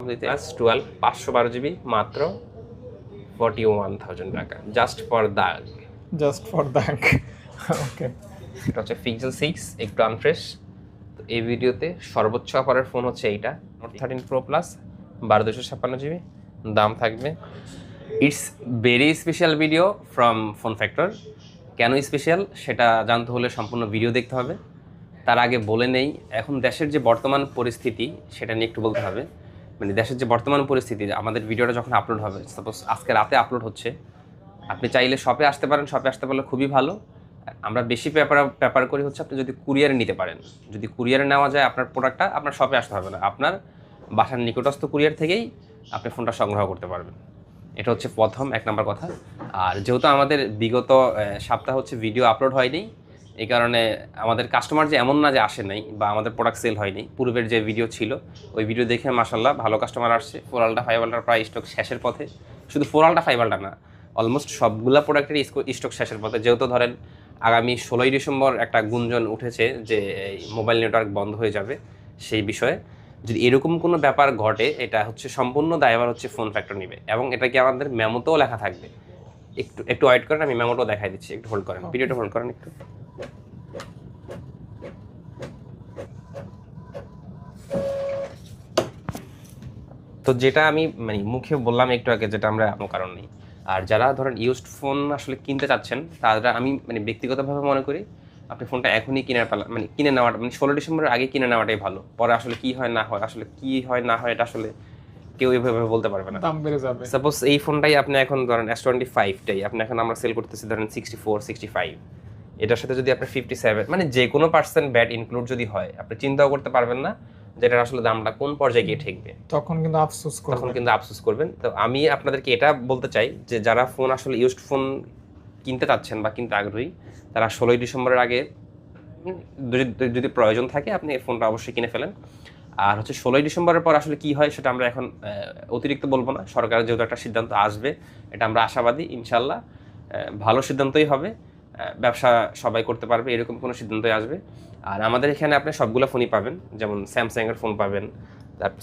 Plus twelve পাঁচশো বারো GB মাত্র ফর্টি ওয়ান থাউজেন্ড টাকা জাস্ট ফর দাগ জাস্ট ফর দ্যাট ওকে এটা হচ্ছে পিক্সেল সিক্স একটু আনফ্রেশ তো এই ভিডিওতে সর্বোচ্চ অফারের ফোন হচ্ছে এইটা। নোট থার্টিন প্রো প্লাস বারো দুশো ছাপ্পান্ন জিবি। দাম থাকবে। It's very special video from phone factor কেন স্পেশাল সেটা জানতে হলে সম্পূর্ণ ভিডিও দেখতে হবে। তার আগে বলে নেই এখন দেশের যে বর্তমান পরিস্থিতি সেটা নিয়ে একটু বলতে হবে। মানে দেশের যে বর্তমান পরিস্থিতি, আমাদের ভিডিওটা যখন আপলোড হবে সাপোজ আজকে রাতে আপলোড হচ্ছে, আপনি চাইলে শপে আসতে পারেন শপে আসতে পারলে খুবই ভালো। আমরা বেশি পেপার পেপার করি হচ্ছে আপনি যদি কুরিয়ারে নিতে পারেন। যদি কুরিয়ারে নেওয়া যায় আপনার প্রোডাক্টটা আপনার শপে আসতে হবে না। আপনার বাসার নিকটস্থ কুরিয়ার থেকেই আপনি ফোনটা সংগ্রহ করতে পারবেন। এটা হচ্ছে প্রথম, এক নম্বর কথা। আর যেহেতু আমাদের বিগত সপ্তাহ হচ্ছে ভিডিও আপলোড হয়নি এই কারণে আমাদের কাস্টমার যে এমন না যে আসে নাই বা আমাদের প্রোডাক্ট সেল হয়নি পূর্বের যে ভিডিও ছিল ওই ভিডিও দেখে মাসাল্লাহ ভালো কাস্টমার আসছে। ফোর আলটা ফাইভ আলটার প্রায় স্টক শেষের পথে। শুধু ফোর আলটা ফাইভ আলটা না অলমোস্ট সবগুলা প্রোডাক্টের স্টক শেষের পথে। যেহেতু ধরেন আগামী ষোলোই ডিসেম্বর একটা গুঞ্জন উঠেছে যে এই মোবাইল নেটওয়ার্ক বন্ধ হয়ে যাবে সেই বিষয়ে। যদি এরকম কোনো ব্যাপার ঘটে এটা হচ্ছে সম্পূর্ণ দায়ভার হচ্ছে ফোন ফ্যাক্টর নেবে। এবং এটা কি আমাদের মেমোতেও লেখা থাকবে? একটু একটু ওয়েট করেন আমি মেমোটাও দেখাই দিচ্ছি। একটু হোল্ড করেন। ভিডিওটা হোল্ড করেন একটু। তো যেটা আমি মানে মুখে বললাম একটু আগে যেটা আমরা কোনো কারণ নেই। আর যারা ধরেন ইউজড ফোন আসলে কিনতে চাচ্ছেন তারা আমি মানে ব্যক্তিগতভাবে মনে করি আপনি ফোনটা এখনই কিনে পালা মানে কিনে নেওয়াটা মানে ষোলো ডিসেম্বরের আগে কিনে নেওয়াটাই ভালো। পরে আসলে কি হয় না হয় আসলে কি হয় না হয় এটা আসলে কেউ এভাবে বলতে পারবে না। দাম বেড়ে যাবে। সাপোজ এই ফোনটাই আপনি এখন ধরেন এস টোয়েন্টি ফাইভটাই আপনি এখন আমরা সেল করতেছি ধরেন সিক্সটি ফোর সিক্সটি ফাইভ এটার সাথে যদি আপনি ফিফটি সেভেন মানে যে কোনো পার্সেন্ট ব্যাট ইনক্লুড যদি হয় আপনি চিন্তাও করতে পারবেন না। যে এটার আসলে দামটা কোন পর্যায়ে গিয়ে ঠেকবে? তখন কিন্তু আফসোস তখন কিন্তু আফসোস করবেন। তো আমি আপনাদেরকে এটা বলতে চাই যে যারা ফোন আসলে ইউজড ফোন কিনতে চাচ্ছেন বা কিনতে আগ্রহী তারা ষোলোই ডিসেম্বরের আগে যদি- প্রয়োজন থাকে আপনি এই ফোনটা অবশ্যই কিনে ফেলেন। আর হচ্ছে ষোলোই ডিসেম্বরের পর আসলে কি হয় সেটা আমরা এখন অতিরিক্ত বলব না। সরকারের যেহেতু একটা সিদ্ধান্ত আসবে এটা আমরা আশাবাদী ইনশাল্লাহ ভালো সিদ্ধান্তই হবে। ব্যবসা সবাই করতে পারবে এরকম কোনো সিদ্ধান্ত আসবে। আর আমাদের এখানে আপনি সবগুলো ফোনই পাবেন যেমন স্যামসাংয়ের ফোন পাবেন।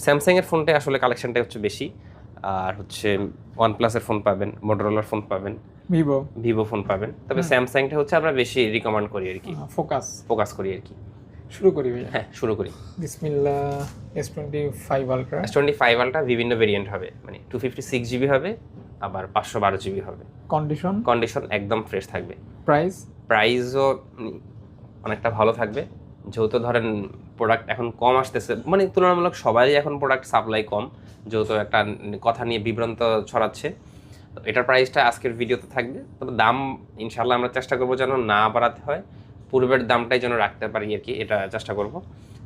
স্যামসাংয়ের ফোনটাই আসলে কালেকশনটা হচ্ছে বেশি। আর হচ্ছে ওয়ান প্লাসের ফোন পাবেন মোটরোলার ফোন পাবেন ভিভো ভিভো ফোন পাবেন। তবে স্যামসাংটা হচ্ছে আমরা বেশি রিকমেন্ড করি আর কি। ফোকাস ফোকাস করি আর কি। শুরু করি হ্যাঁ শুরু করি। বিসমিল্লা S twenty five Ultra S twenty five Ultra বিভিন্ন ভেরিয়েন্ট হবে। মানে টু ফিফটি সিক্স জিবি হবে আবার পাঁচশো বারো জিবি হবে। কন্ডিশন কন্ডিশন একদম ফ্রেশ থাকবে। প্রাইস প্রাইসও অনেকটা ভালো থাকবে। যেহেতু ধরেন প্রোডাক্ট এখন কম আসতেছে মানে তুলনামূলক সবাই এখন প্রোডাক্ট সাপ্লাই কম যেহেতু একটা কথা নিয়ে বিভ্রান্ত ছড়াচ্ছে। এটার প্রাইসটা আজকের ভিডিওতে থাকবে। তবে দাম ইনশাল্লাহ আমরা চেষ্টা করব যেন না বাড়াতে হয়। পূর্বের দামটাই যেন রাখতে পারি আর কি এটা চেষ্টা করব।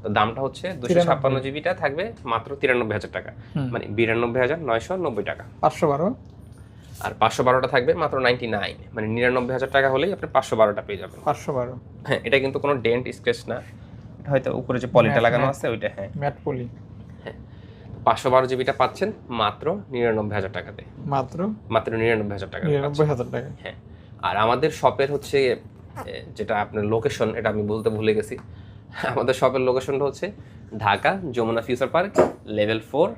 তো দামটা হচ্ছে দুশো ছাপ্পান্ন জিবিটা থাকবে মাত্র তিরানব্বই হাজার টাকা। মানে বিরানব্বই হাজার নয়শো নব্বই টাকা। পাঁচশো বারো আর পাঁচশো বারোটা থাকবে মাত্র নাইনটি নাইন। মানে নিরানব্বই হাজার টাকা হলেই আপনি পাঁচশো বারোটা পেয়ে যাবেন। পাঁচশো বারো। হ্যাঁ এটা কিন্তু কোনো ডেন্ট স্ক্র্যাচ না। এটা হয়তো উপরে যে পলিটা হ্যাঁ, লাগানো হ্যাঁ। আছে ওইটা হ্যাঁ। Matte poly. পাঁচশো বারো জিবিটা পাচ্ছেন মাত্র নিরানব্বই হাজার টাকাতে। মাত্র? মাত্র নিরানব্বই হাজার টাকা নিরানব্বই হাজার টাকা। হ্যাঁ। আর আমাদের শপের হচ্ছে যেটা আপনার লোকেশন এটা আমি বলতে ভুলে গেছি। আমাদের শপের লোকেশনটা হচ্ছে Dhaka, Jamuna future park level four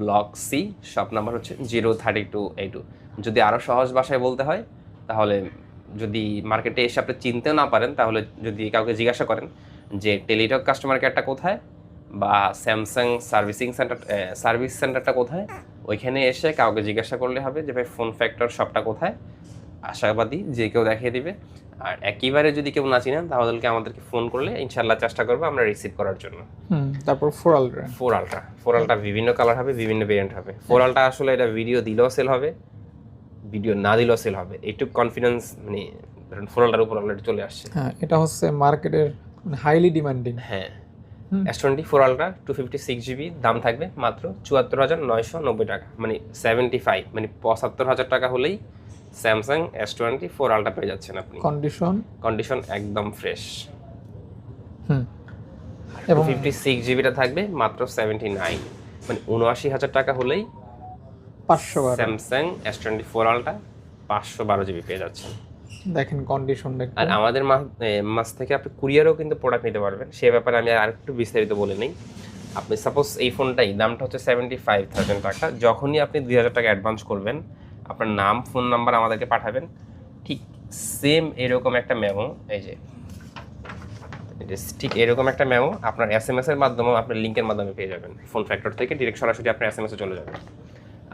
block C shop number হচ্ছে জিরো থার্টি টু এই টু যদি আরও সহজ ভাষায় বলতে হয়, তাহলে যদি মার্কেটে এসে আপনি চিনতেও না পারেন, তাহলে যদি কাউকে জিজ্ঞাসা করেন যে, টেলিটক কাস্টমার কেয়ারটা কোথায়? বা স্যামসাং সার্ভিসিং সেন্টার সার্ভিস সেন্টারটা কোথায়? ওইখানে এসে কাউকে জিজ্ঞাসা করলে হবে যে, ভাই ফোন ফ্যাক্টর শপটা কোথায়? আশাবাদী যে কেউ দেখিয়ে দিবে। আর একেবারে যদি কেউ না চিনেন তাহলে আমাদেরকে ফোন করলে ইনশাল্লাহ চেষ্টা করব আমরা রিসিভ করার জন্য। তারপর four Ultra four Ultra four Ultra বিভিন্ন কালার হবে বিভিন্ন ভেরিয়েন্ট হবে। ফোর আলট্রা আসলে এটা ভিডিও দিলেও সেল হবে ভিডিও না দিলেও সেল হবে। একটু কনফিডেন্স মানে ধরেন ফোর আলট্রার উপর অলরেডি চলে আসছে। হ্যাঁ এটা হচ্ছে মার্কেটের হাইলি ডিমান্ডিং হ্যাঁ। S twenty four Ultra two fifty six GB দাম থাকবে মাত্র চুয়াত্তর হাজার নয়শো নব্বই টাকা। মানে সেভেন্টি ফাইভ মানে পঁচাত্তর হাজার টাকা হলেই Samsung S twenty four Ultra পেয়ে যাচ্ছেন আপনি। কন্ডিশন কন্ডিশন একদম ফ্রেশ হুম। এবং ফিফটি সিক্স জিবিটা থাকবে মাত্র সেভেন্টি নাইন মানে উনআশি হাজার টাকা হলেই পাঁচশো বারো। Samsung S twenty four Ultra পাঁচশো বারো জিবি পেয়ে যাচ্ছেন। দেখেন কন্ডিশনটা আর আমাদের মাস থেকে আপনি কুরিয়ারও কিন্তু প্রোডাক্ট নিতে পারবেন। সে ব্যাপারে আমি আর একটু বিস্তারিত বলে নিই। আপনি সাপোজ এই ফোনটাই দামটা হচ্ছে সেভেন্টি ফাইভ থাউজেন্ড টাকা। যখনই আপনি দুই হাজার টাকা অ্যাডভান্স করবেন আপনার নাম ফোন নাম্বার আমাদেরকে পাঠাবেন। ঠিক সেম এরকম একটা মেমো এই যে। ঠিক এরকম একটা মেমো আপনার এস এম এস এর মাধ্যমে আপনার লিঙ্কের মাধ্যমে পেয়ে যাবেন। ফোন ফ্যাক্টর থেকে ডিরেক্ট সরাসরি আপনার এস এম এসে চলে যাবে।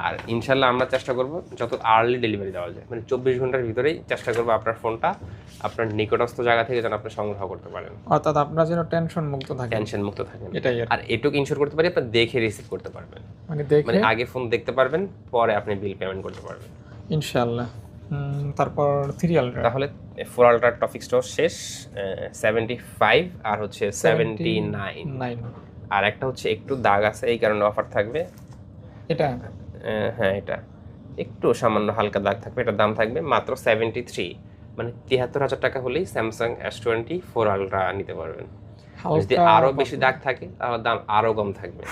আর ইনশাল্লাহ আমরা চেষ্টা করব যত আর্লি ডেলিভারি দেওয়া যায়। মানে চব্বিশ ঘণ্টার ভিতরেই চেষ্টা করব আপনার ফোনটা আপনার নিকটস্থ জায়গা থেকে যেন আপনি সংগ্রহ করতে পারেন। অর্থাৎ আপনার যেন টেনশন মুক্ত থাকে। টেনশন মুক্ত থাকেন এটাই আর এটুকু ইনশোর করতে পারি আপনি দেখে রিসিভ করতে পারবেন। মানে দেখে মানে আগে ফোন দেখতে পারবেন পরে আপনি বিল পেমেন্ট করতে পারবেন। ইনশাআল্লাহ। তারপর থ্রি সিরিয়াল তাহলে ফোর আলট্রা টপিক স্টোর শেষ সেভেন্টি ফাইভ আর হচ্ছে সেভেন্টি নাইন আর একটা হচ্ছে একটু দাগ আছে এই কারণে অফার থাকবে। এটা হ্যাঁ এটা। একটু সামান্য হালকা দাগ থাকবে এটার দাম থাকবে মাত্র সেভেন্টি থ্রি মানে তিয়াত্তর হাজার টাকা হলেই Samsung S twenty four Ultra নিতে পারবেন। যদি আরও বেশি দাগ থাকে তাহলে দাম আরও কম থাকবে।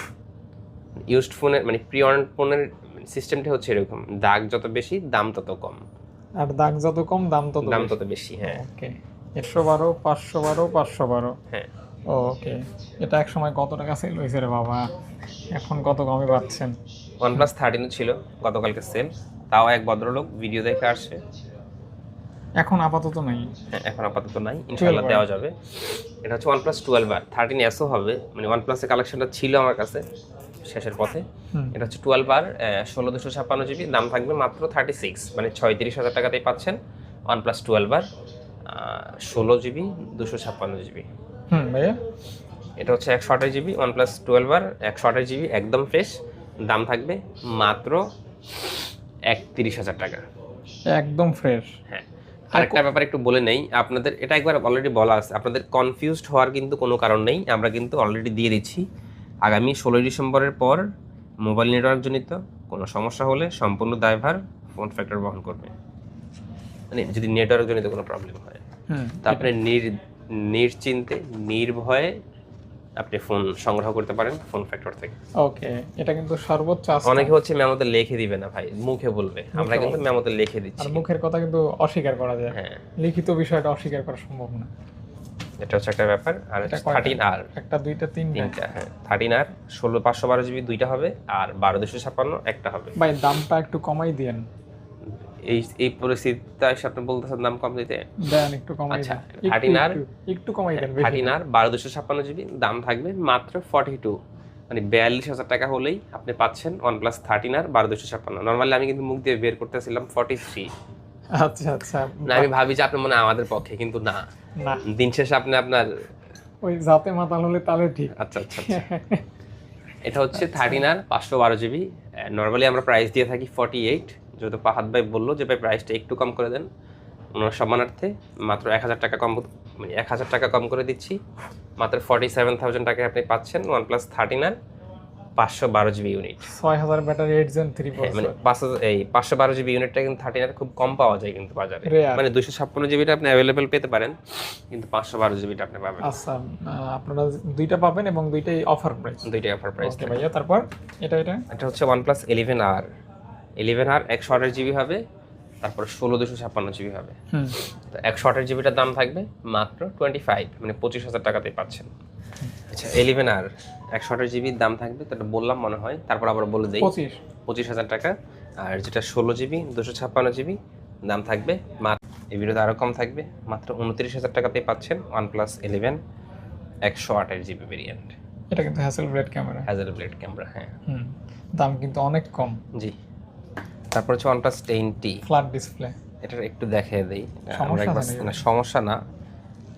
ইউজড ফোনের মানে প্রি অন ফোনের সিস্টেমটা হচ্ছে এরকম দাগ যত বেশি দাম তত কম। আর দাগ যত কম দাম তত দাম তত বেশি হ্যাঁ। ওকে। একশো বারো পাঁচশো বারো পাঁচশো বারো। হ্যাঁ। ওকে। এটা এক সময় কত টাকা সেল হয়েছে রে বাবা? এখন কত কমে পাচ্ছেন? ওয়ানপ্লাস থার্টিনও ছিল গতকালকে সেল তাও এক ভদ্রলোক ভিডিও দেখে আসছে। এখন আপাতত নাই। হ্যাঁ এখন আপাতত নাই। ইনশাল্লাহ দেওয়া যাবে। এটা হচ্ছে ওয়ানপ্লাস টুয়েলভ আর থার্টিন এসও হবে। মানে ওয়ানপ্লাসের কালেকশনটা ছিল আমার কাছে শেষের পথে। এটা হচ্ছে টুয়েলভ আর ষোলো দুশো ছাপ্পান্ন জিবি দাম থাকবে মাত্র থার্টি সিক্স মানে ছয়ত্রিশ হাজার টাকাতেই পাচ্ছেন ওয়ানপ্লাস টুয়েলভ আর ষোলো জিবি দুশো ছাপ্পান্ন জিবি হুম ভাইয়া? এটা হচ্ছে একশো আঠাশ জিবি ওয়ানপ্লাস টুয়েলভ আর একশো আঠাশ জিবি একদম ফ্রেশ দাম থাকবে মাত্র একত্রিশ হাজার টাকা। একদম ফ্রেশ হ্যাঁ। আরেকটা ব্যাপার একটু বলে নেই আপনাদের এটা একবার অলরেডি বলা আছে আপনাদের কনফিউজড হওয়ার কিন্তু কোনো কারণ নেই আমরা কিন্তু অলরেডি দিয়ে দিচ্ছি। আগামী ষোলোই ডিসেম্বরের পর মোবাইল নেটওয়ার্ক জনিত কোনো সমস্যা হলে সম্পূর্ণ দায়ভার ফোন ফ্যাক্টর বহন করবে। মানে যদি নেটওয়ার্ক জনিত কোনো প্রবলেম হয় হুম তা আপনি নির নিশ্চিন্তে নির্ভয়ে আপনি ফোন সংগ্রহ করতে পারেন ফোন ফ্যাক্টর থেকে। ওকে এটা কিন্তু সর্বোচ্চ। অনেকে হচ্ছে মেমোতে লিখে দিবে না ভাই মুখে বলবে। আমরা কিন্তু মেমোতে লিখে দিচ্ছি। আর মুখের কথা কিন্তু অস্বীকার করা যায়। হ্যাঁ। লিখিত বিষয়টা অস্বীকার করা সম্ভব না। এটা হচ্ছে একটা ব্যাপার। আর? থার্টিন আর একটা দুইটা তিনটা? তিনটা হ্যাঁ। থার্টিন আর ষোলো পাঁচশো বারো জিবি দুইটা হবে আর বারো দুশো ছাপ্পান্ন একটা হবে। ভাই দামটা একটু কমাই দিয়েন। এই এই পরিস্থিতিতে এসে আপনি বলতেছেন দাম কম দিতে। দেন একটু কমাই আচ্ছা, দেন। একটু, 13 আর- একটু, একটু কমাই দেন বেশি বারো দুশো ছাপ্পান্ন জিবি দাম থাকবে মাত্র ফর্টি টু মানে বিয়াল্লিশ হাজার টাকা হলেই আপনি পাচ্ছেন ওয়ান প্লাস থার্টিন আর বারো দুশো ছাপ্পান্ন। নর্মালি আমি কিন্তু মুখ দিয়ে বের করতেছিলাম ফর্টি থ্রি আচ্ছা আচ্ছা। না আমি ভাবি যে আপনি মনে হয় আমাদের পক্ষে কিন্তু না। দিন শেষে আপনি আপনার ওই জাতে মাতাল হলে তাহলে ঠিক। আচ্ছা আচ্ছা আচ্ছা। এটা হচ্ছে থার্টিন আর পাঁচশো বারো জিবি। নর্মালি আমরা প্রাইস দিয়ে থাকি ফর্টি এইট যেহেতু পাহাদ ভাই বলল যে ভাই প্রাইসটা একটু কম করে দেন। ওনার সম্মানার্থে মাত্র এক হাজার টাকা কম মানে এক হাজার টাকা কম করে দিচ্ছি। মাত্র ফর্টি সেভেন থাউজেন্ড টাকায় আপনি পাচ্ছেন ওয়ান প্লাস থার্টিন আর পাঁচশো বারো জিবি ইউনিট ছয় হাজার ব্যাটারি এইট জেন থ্রি মানে পাঁচ হাজার- এই পাঁচশো বারো জিবি ইউনিটটা কিন্তু থার্টি নাইন খুব কম পাওয়া যায় কিন্তু বাজারে। মানে দুশো ছাপ্পান্ন জিবিটা আপনি অ্যাভেলেবেল পেতে পারেন কিন্তু পাঁচশো বারো জিবিটা আপনি পাবেন। আচ্ছা আপনারা দুইটা পাবেন এবং দুইটাই অফার প্রাইস দুইটাই অফার প্রাইস ভাইয়া তারপর? এটা এটা? এটা হচ্ছে OnePlus eleven R eleven R একশো আঠাশ জিবি হবে তারপর ষোলো দুশো ছাপ্পান্ন জিবি হবে। তো একশো আঠাশ জিবিটার দাম থাকবে মাত্র টোয়েন্টি ফাইভ মানে পঁচিশ হাজার টাকাতেই পাচ্ছেন। আচ্ছা ইলেভেন আর একশো আঠাশ জিবির দাম থাকবে তো এটা বললাম মনে হয় তারপর আবার বলে দিই। পঁচিশ। হাজার টাকা আর যেটা ষোলো জিবি দুশো ছাপ্পান্ন জিবি দাম থাকবে মাত্র এই ভিডিওতে আরও কম থাকবে মাত্র উনত্রিশ হাজার টাকাতেই পাচ্ছেন ওয়ান প্লাস ইলেভেন একশো আঠাশ জিবি ভেরিয়েন্ট এটা কিন্তু Hasselblad camera Hasselblad camera হ্যাঁ দাম কিন্তু অনেক কম। জি। তারপর হচ্ছে OnePlus ten T. Flat display এটার একটু দেখিয়ে দিই। এটা আমরা একবার না সমস্যা না।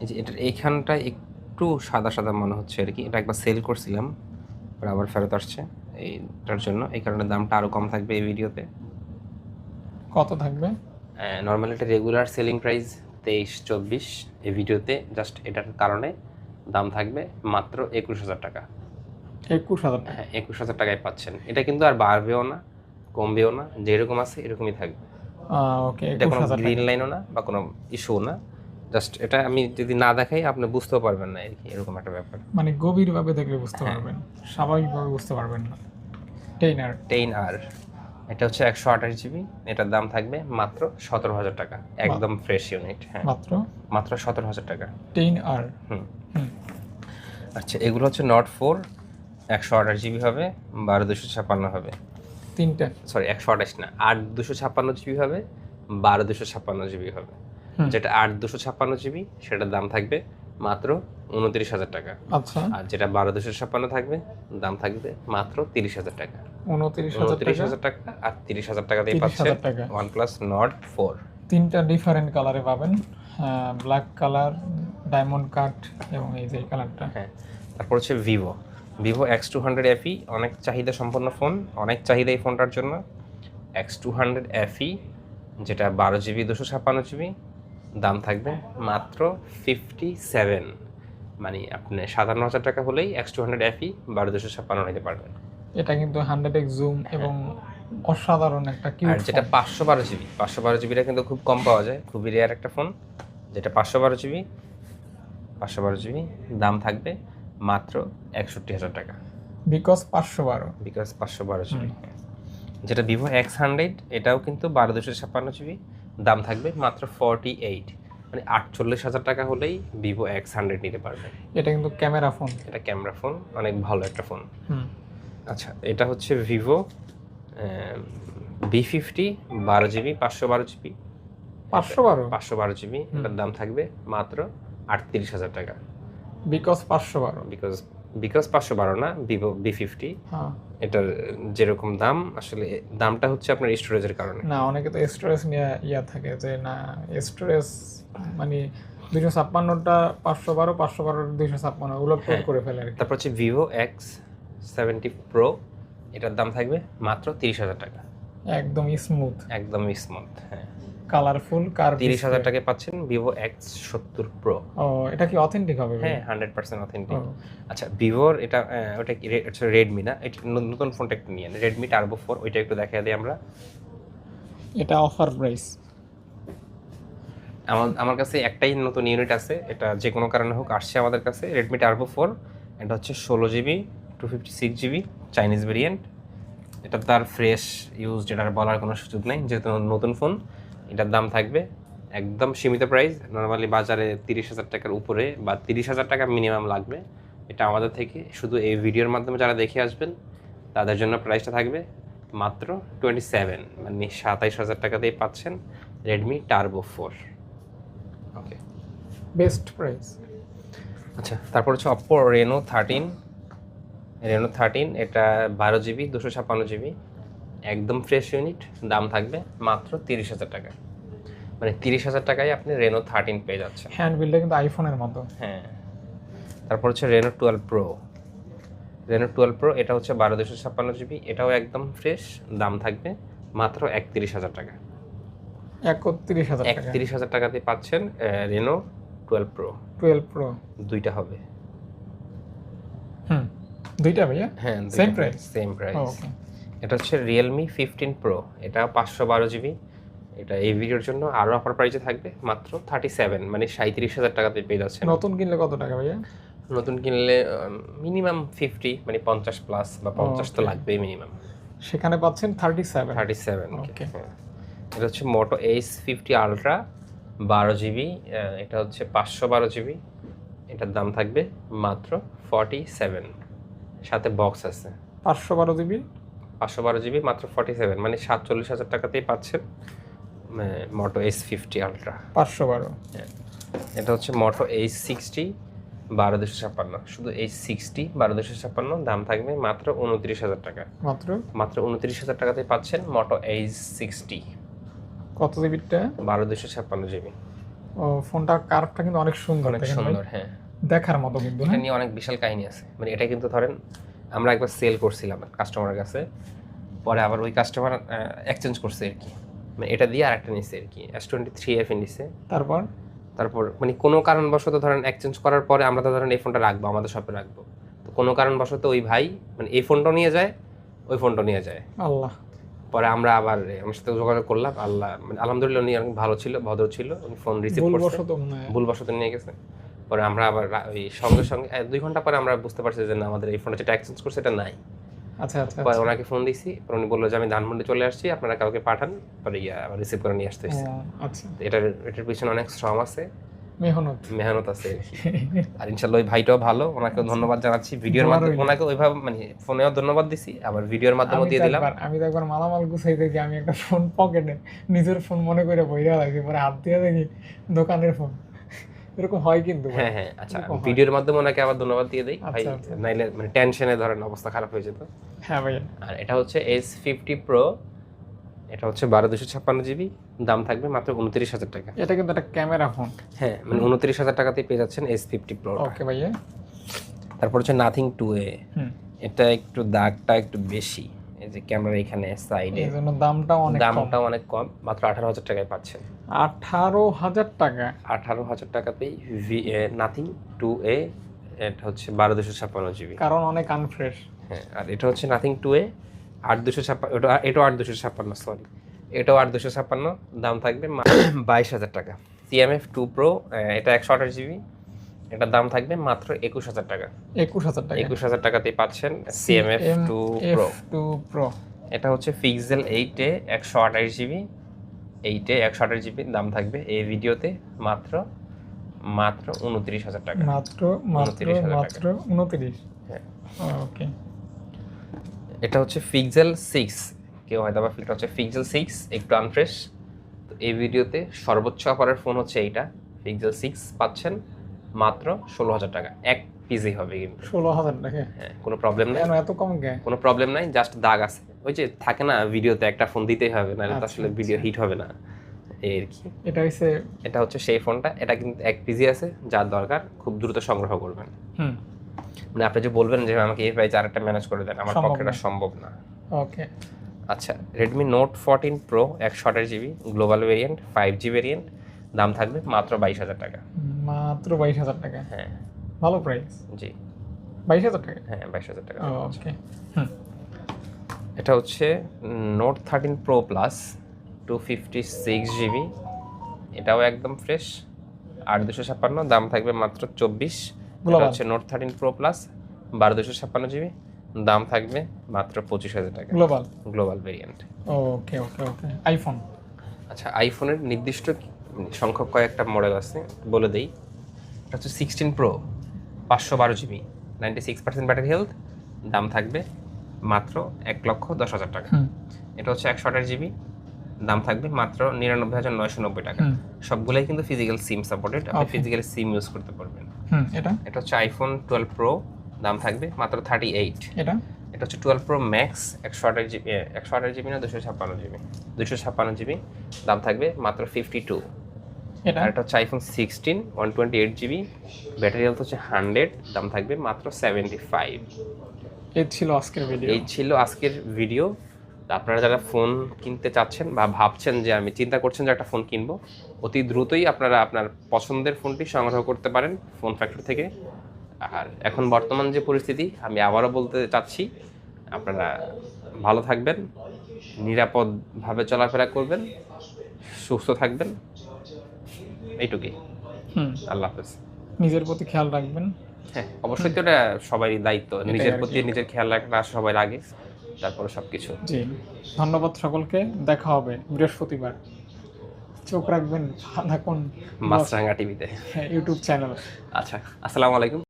এই যে এটার এইখানটা একটু সাদা সাদা মনে হচ্ছে আর কি। এটা একবার সেল করছিলাম আবার ফেরত আসছে এইটার জন্য। এই কারণে দামটা আরও কম থাকবে এই ভিডিওতে। কত থাকবে? নর্মালি এটা রেগুলার সেলিং প্রাইস তেইশ চব্বিশ এই ভিডিওতে। জাস্ট এটার কারণে দাম থাকবে মাত্র একুশ হাজার টাকা। একুশ হাজার হ্যাঁ একুশ হাজার টাকায় পাচ্ছেন। এটা কিন্তু আর বাড়বেও না। কমবেও না যেরকম আছে এরকমই থাকবে। ওকে এটা কোনো গ্রিন লাইনও না বা কোনো ইস্যু না জাস্ট এটা আমি যদি না দেখাই আপনি বুঝতেও পারবেন না আর কি এরকম একটা ব্যাপার। মানে গভীরভাবে দেখলে বুঝতে হ্যাঁ। পারবেন স্বাভাবিকভাবে বুঝতে পারবেন না। টেইনার টেন আর এটা হচ্ছে একশো আঠাশ জিবি এটার দাম থাকবে মাত্র সতেরো হাজার টাকা একদম ফ্রেশ ইউনিট হ্যাঁ। মাত্র? মাত্র সতেরো হাজার টাকা। Ten R hmm. আচ্ছা এগুলো হচ্ছে নট ফোর একশো আঠাশ জিবি হবে বারো দুশো ছাপ্পান্ন হবে। তিনটে? সরি একশো আঠাশ না আট দুশো ছাপ্পান্ন জিবি হবে বারো দুশো ছাপ্পান্ন জিবি হবে। যেটা আট দুশো ছাপ্পান্ন জিবি সেটার দাম থাকবে মাত্র উনত্রিশ হাজার টাকা। আচ্ছা। আর যেটা বারো দুশো ছাপ্পান্ন থাকবে দাম থাকবে মাত্র তিরিশ হাজার টাকা। উনত্রিশ হাজার টাকা? আর তিরিশ হাজার টাকা দিয়ে 30,000 পাচ্ছেন টাকা। ওয়ান প্লাস নট ফোর তিনটা ডিফারেন্ট কালারে পাবেন ব্ল্যাক কালার ডায়মন্ড কাট এবং এই যে কালারটা হ্যাঁ তারপর হচ্ছে Vivo Vivo X two hundred FE অনেক চাহিদা সম্পন্ন ফোন অনেক চাহিদা এই ফোনটার জন্য। এক্স টু হান্ড্রেড এফই যেটা বারো জিবি দুশো ছাপ্পান্ন জিবি দাম থাকবে মাত্র ফিফটি সেভেন মানে আপনি সাতান্ন হাজার টাকা হলেই এক্স টু হান্ড্রেড এফই বারো দুশো ছাপ্পান্ন নিতে পারবেন। এটা কিন্তু হান্ড্রেড এক্স জুম এবং অসাধারণ একটা কিউট যেটা পাঁচশো বারো জিবি পাঁচশো বারো জিবিটা কিন্তু খুব কম পাওয়া যায় খুবই রেয়ার একটা ফোন যেটা পাঁচশো বারো জিবি পাঁচশো বারো জিবি দাম থাকবে মাত্র একষট্টি হাজার টাকা। বিকজ পাঁচশো বারো। বিকজ পাঁচশো বারো জিবি যেটা ভিভো এক্স হান্ড্রেড এটাও কিন্তু বারো দুশো ছাপ্পান্ন জিবি দাম থাকবে মাত্র ফর্টি এইট। মানে আটচল্লিশ হাজার টাকা হলেই ভিভো এক্স হান্ড্রেড নিতে পারবে। এটা কিন্তু ক্যামেরা ফোন। এটা ক্যামেরা ফোন অনেক ভালো একটা ফোন। আচ্ছা এটা হচ্ছে ভিভো বি ফিফটি বারো জিবি পাঁচশো বারো জিবি। পাঁচশো বারো? পাঁচশো বারো জিবি এটার দাম থাকবে মাত্র আটত্রিশ হাজার টাকা। বিকজ পাঁচশো বারো। বিকজ বিকজ পাঁচশো বারো না ভিভো বি ফিফটি এটার যেরকম দাম আসলে দামটা হচ্ছে আপনার স্টোরেজের কারণে। না অনেকে তো স্টোরেজ নিয়ে ইয়া থাকে যে না স্টোরেজ মানে দুইশো ছাপ্পান্নটা পাঁচশো বারো পাঁচশো বারো দুইশো ছাপ্পান্ন পালট হ্যাঁ। করে ফেলে তারপর হচ্ছে ভিভো এক্স সেভেন্টি প্রো এটার দাম থাকবে মাত্র তিরিশ হাজার টাকা। একদম স্মুথ একদম স্মুথ হ্যাঁ। কালারফুল কার তিরিশ হাজার টাকায় পাচ্ছেন ভিভো এক্স সত্তর প্রো ও এটা কি অথেন্টিক হবে হ্যাঁ হান্ড্রেড পার্সেন্ট অথেন্টিক আচ্ছা ভিভোর এটা ওটা কি রেডমি না? এটা নতুন ফোনটা একটু নিয়ে রেডমি টার্বো ফোর ওইটা একটু দেখা দিই আমরা। এটা অফার প্রাইস আমার আমার কাছে একটাই নতুন ইউনিট আছে। এটা যে কোনো কারণে হোক আসছে আমাদের কাছে রেডমি টার্বো ফোর এটা হচ্ছে ষোলো GB two fifty six GB Chinese variant এটা তার ফ্রেশ ইউজ যেটার বলার কোনো সুযোগ নেই যেহেতু নতুন ফোন এটার দাম থাকবে একদম সীমিত প্রাইস নর্মালি বাজারে তিরিশ হাজার টাকার উপরে বা তিরিশ হাজার টাকা মিনিমাম লাগবে। এটা আমাদের থেকে শুধু এই ভিডিওর মাধ্যমে যারা দেখে আসবেন তাদের জন্য প্রাইসটা থাকবে মাত্র টোয়েন্টি সেভেন মানে সাতাইশ হাজার টাকাতেই পাচ্ছেন Redmi turbo four okay best price আচ্ছা তারপর হচ্ছে Oppo Reno thirteen Reno thirteen এটা বারো জিবি দুশো ছাপ্পান্ন জিবি একদম ফ্রেশ ইউনিট দাম থাকবে মাত্র তিরিশ হাজার টাকা। মানে তিরিশ হাজার টাকায় আপনি রেনো থার্টিন পেয়ে যাচ্ছেন। হ্যান্ড বিলটা কিন্তু আইফোনের মতো। হ্যাঁ। তারপর হচ্ছে Reno twelve pro Reno twelve pro এটা হচ্ছে বারো দুশো ছাপ্পান্ন জিবি এটাও একদম ফ্রেশ দাম থাকবে মাত্র একত্রিশ হাজার টাকা। একত্রিশ হাজার টাকা। একত্রিশ হাজার টাকাতে পাচ্ছেন Reno twelve pro twelve pro দুইটা হবে। হুম দুইটা ভাইয়া? হ্যাঁ same price same price okay এটা হচ্ছে রিয়েলমি ফিফটিন প্রো এটা পাঁচশো বারো জিবি এটা এই ভিডিওর জন্য আরও অফার প্রাইসে থাকবে মাত্র থার্টি সেভেন মানে সাঁত্রিশ হাজার টাকাতে পেয়ে যাচ্ছেন। নতুন কিনলে কত টাকা ভাইয়া? নতুন কিনলে মিনিমাম ফিফটি মানে পঞ্চাশ প্লাস বা পঞ্চাশ তো লাগবেই মিনিমাম সেখানে পাচ্ছেন thirty seven thirty seven Okay. এটা হচ্ছে মোটো এইচ ফিফটি আলট্রা বারো জিবি এটা হচ্ছে পাঁচশো বারো জিবি এটার দাম থাকবে মাত্র ফর্টি সেভেন সাথে বক্স আছে। পাঁচশো বারো জিবি পাঁচশো বারো জিবি মাত্র ফর্টি সেভেন মানে সাতচল্লিশ হাজার টাকাতেই পাচ্ছেন মোটো এইচ ফিফটি আলট্রা পাঁচশো বারো। এটা হচ্ছে মোটো এইচ সিক্সটি বারো দুশো ছাপ্পান্ন। শুধু এইচ সিক্সটি বারো দুশো ছাপ্পান্ন দাম থাকবে মাত্র উনত্রিশ হাজার টাকা। মাত্র? মাত্র উনত্রিশ হাজার টাকাতেই পাচ্ছেন মোটো এইচ সিক্সটি কত জিবিটা বারো দুশো ছাপ্পান্ন জিবি। ও ফোনটার কার্ভটা কিন্তু অনেক সুন্দর অনেক সুন্দর হ্যাঁ। দেখার মতো কিন্তু এটা হ্যাঁ নিয়ে অনেক বিশাল কাহিনী আছে। মানে এটা কিন্তু ধরেন আমরা একবার সেল করছিলাম কাস্টমারের কাছে। পরে আবার ওই কাস্টমার এক্সচেঞ্জ করছে আর কি। মানে এটা দিয়ে আর একটা নিচ্ছে আর কি এস টোয়েন্টি থ্রি এফ নিচ্ছে তারপর? তারপর মানে কোনো কারণবশত ধরেন এক্সচেঞ্জ করার পরে আমরা তো ধরেন এই ফোনটা রাখব আমাদের শপে রাখব। তো কোনো কারণবশত ওই ভাই মানে এই ফোনটাও নিয়ে যায় ওই ফোনটাও নিয়ে যায়। আল্লাহ। পরে আমরা আবার আমার সাথে যোগাযোগ করলাম আল্লাহ মানে আলহামদুলিল্লাহ উনি অনেক ভালো ছিল ভদ্র ছিল উনি ফোন রিসিভ করছে। ভুলবশত নিয়ে গেছে। পরে আমরা আবার ওই সঙ্গে সঙ্গে দুই ঘণ্টা পরে আমরা বুঝতে পারছি যে না আমাদের এই ফোনটা যেটা এক্সচেঞ্জ করছে এটা নাই। আচ্ছা আচ্ছা পরে আচ্ছা। ওনাকে ফোন দিছি পরে উনি বলল যে আমি ধানমন্ডি চলে আসছি আপনারা কাউকে পাঠান। পরে ইয়া আবার রিসিভ করে নিয়ে আসতে আচ্ছা। এটার এটার পিছনে অনেক শ্রম আছে। মেহনত। মেহনত আছে আর। ইনশাল্লাহ ওই ভাইটাও ভালো ওনাকে ধন্যবাদ জানাচ্ছি ভিডিওর মাধ্যমে। ওনাকে ওইভাবে মানে ফোনেও ধন্যবাদ দিছি আবার ভিডিওর মাধ্যমে দিয়ে দিলাম। আমি তো একবার মালামাল গুছাই দেখি আমি একটা ফোন পকেটে নিজের ফোন মনে করে বইরা রাখি পরে হাত দিয়ে দেখি দোকানের ফোন এরকম হয় কিন্তু হ্যাঁ হ্যাঁ আচ্ছা ভিডিওর মাধ্যমে ওনাকে আবার ধন্যবাদ দিয়ে দেই। ভাই আচ্ছা, আচ্ছা। নাইলে মানে টেনশনে ধরেন অবস্থা খারাপ হয়ে যেত। হ্যাঁ ভাইয়া। আর এটা হচ্ছে এস ফিফটি প্রো এটা হচ্ছে বারো দুশো ছাপ্পান্ন জিবি দাম থাকবে মাত্র উনত্রিশ হাজার টাকা। এটা কিন্তু একটা ক্যামেরা ফোন। হ্যাঁ মানে উনত্রিশ হাজার টাকাতেই পেয়ে যাচ্ছেন এস ফিফটি প্রো ওকে ভাইয়া। তারপর হচ্ছে নাথিং টু এ হুম। এটা একটু দাগটা একটু বেশি। এই যে ক্যামেরা এখানে সাইডে এই জন্য দামটা অনেক দামটা অনেক কম মাত্র আঠারো হাজার টাকায় পাচ্ছেন। আঠারো হাজার টাকা। আঠারো হাজার টাকাতেই ভি নাথিং টু এ এটা হচ্ছে বারো দুশো ছাপ্পান্ন জিবি কারণ অনেক আনফ্রেশ হ্যাঁ আর এটা হচ্ছে নাথিং টু এ আট দুশো ছাপ্পান্ন এটা এটাও আট দুশো ছাপ্পান্ন সরি এটাও আট দুশো ছাপ্পান্ন দাম থাকবে বাইশ হাজার টাকা। সিএমএফ টু প্রো এটা একশো আঠাশ জিবি এটার দাম থাকবে মাত্র একুশ হাজার টাকা। একুশ হাজার টাকা। একুশ হাজার টাকাতেই পাচ্ছেন CMF two pro two pro এটা হচ্ছে পিক্সেল এইটে একশো আঠাশ জিবি এইটে একশো আঠাশ জিবি দাম থাকবে। এই ভিডিওতে মাত্র মাত্র উনত্রিশ হাজার টাকা। মাত্র মাত্র মাত্র উনত্রিশ। হ্যাঁ। ওকে। এটা হচ্ছে পিক্সেল সিক্স কেউ হয়তো আবার ফিল্টার হচ্ছে পিক্সেল সিক্স একটু আনফ্রেশ তো এই ভিডিওতে সর্বোচ্চ অফারের ফোন হচ্ছে এইটা। পিক্সেল সিক্স পাচ্ছেন। মাত্র ষোলো হাজার টাকা। এক পিজি হবে কিন্তু। ষোলো হাজার টাকা হ্যাঁ কোনো প্রবলেম নেই। এত কম কোনো প্রবলেম নাই জাস্ট দাগ আছে। ওই যে থাকে না ভিডিওতে একটা ফোন দিতেই হবে তো আচ্ছা, আসলে ভিডিও হিট হবে না। এই আর কি। এটা হচ্ছে এটা হচ্ছে সেই ফোনটা এটা কিন্তু এক পিজি আছে যার দরকার খুব দ্রুত সংগ্রহ করবেন। হুম। মানে আপনি যে বলবেন যে আমাকে এই প্রাইস আরেকটা ম্যানেজ করে দেন আমার পক্ষে এটা সম্ভব না। ওকে আচ্ছা রেডমি নোট ফোরটিন প্রো একশো আঠাশ GB global variant five G variant দাম থাকবে মাত্র বাইশ হাজার টাকা। মাত্র বাইশ হাজার টাকা। হ্যাঁ। ভালো প্রাইস জি। বাইশ হাজার টাকা? হ্যাঁ বাইশ হাজার টাকা। ওকে এটা হচ্ছে Note thirteen pro plus two fifty six GB এটাও একদম ফ্রেশ আট দুশো ছাপ্পান্ন দাম থাকবে মাত্র চব্বিশ। এটা হচ্ছে নোট থার্টিন প্রো প্লাস বারো দুশো ছাপ্পান্ন জিবি দাম থাকবে মাত্র পঁচিশ হাজার টাকা। Global global variant okay okay okay iPhone আচ্ছা আইফোনের নির্দিষ্ট সংখ্যক কয়েকটা মডেল আছে বলে দেই। এটা হচ্ছে সিক্সটিন প্রো পাঁচশো বারো GB ninety six percent battery health দাম থাকবে মাত্র এক লক্ষ দশ হাজার টাকা। এটা হচ্ছে একশো আঠাশ জিবি দাম থাকবে মাত্র নিরানব্বই হাজার নয়শো নব্বই টাকা। সবগুলাই কিন্তু ফিজিক্যাল সিম সাপোর্টেড আপনি ফিজিক্যাল সিম ইউজ করতে পারবেন। এটা? এটা হচ্ছে আইফোন টুয়েলভ প্রো দাম থাকবে মাত্র থার্টি এইট এটা? এটা হচ্ছে টুয়েলভ প্রো ম্যাক্স একশো আঠাশ জিবি একশো আঠাশ জিবি না দুশো ছাপ্পান্ন জিবি দুশো ছাপ্পান্ন জিবি দাম থাকবে মাত্র ফিফটি টু এটা? একটা হচ্ছে iPhone sixteen one twenty eight GB battery health হচ্ছে হান্ড্রেড দাম থাকবে মাত্র সেভেন্টি ফাইভ এই ছিল আজকের ভিডিও এই ছিল আজকের ভিডিও তা আপনারা যারা ফোন কিনতে চাচ্ছেন বা ভাবছেন যে আমি চিন্তা করছেন যে একটা ফোন কিনবো অতি দ্রুতই আপনারা আপনার পছন্দের ফোনটি সংগ্রহ করতে পারেন ফোন ফ্যাক্টরি থেকে। আর এখন বর্তমান যে পরিস্থিতি আমি আবারও বলতে চাচ্ছি আপনারা ভালো থাকবেন নিরাপদভাবে চলাফেরা করবেন সুস্থ থাকবেন। এইটুকুই। হুম। আল্লাহ হাফেজ। নিজের প্রতি খেয়াল রাখবেন। হ্যাঁ অবশ্যই তো এটা সবারই দায়িত্ব। নিজের প্রতি নিজের খেয়াল রাখা সবার আগে তারপরে সবকিছু। জি। ধন্যবাদ সকলকে। দেখা হবে বৃহস্পতিবার। চোখ রাখবেন থাকুন। মাছরাঙ্গা টিভিতে ইউটিউব চ্যানেল আচ্ছা আসসালামু আলাইকুম।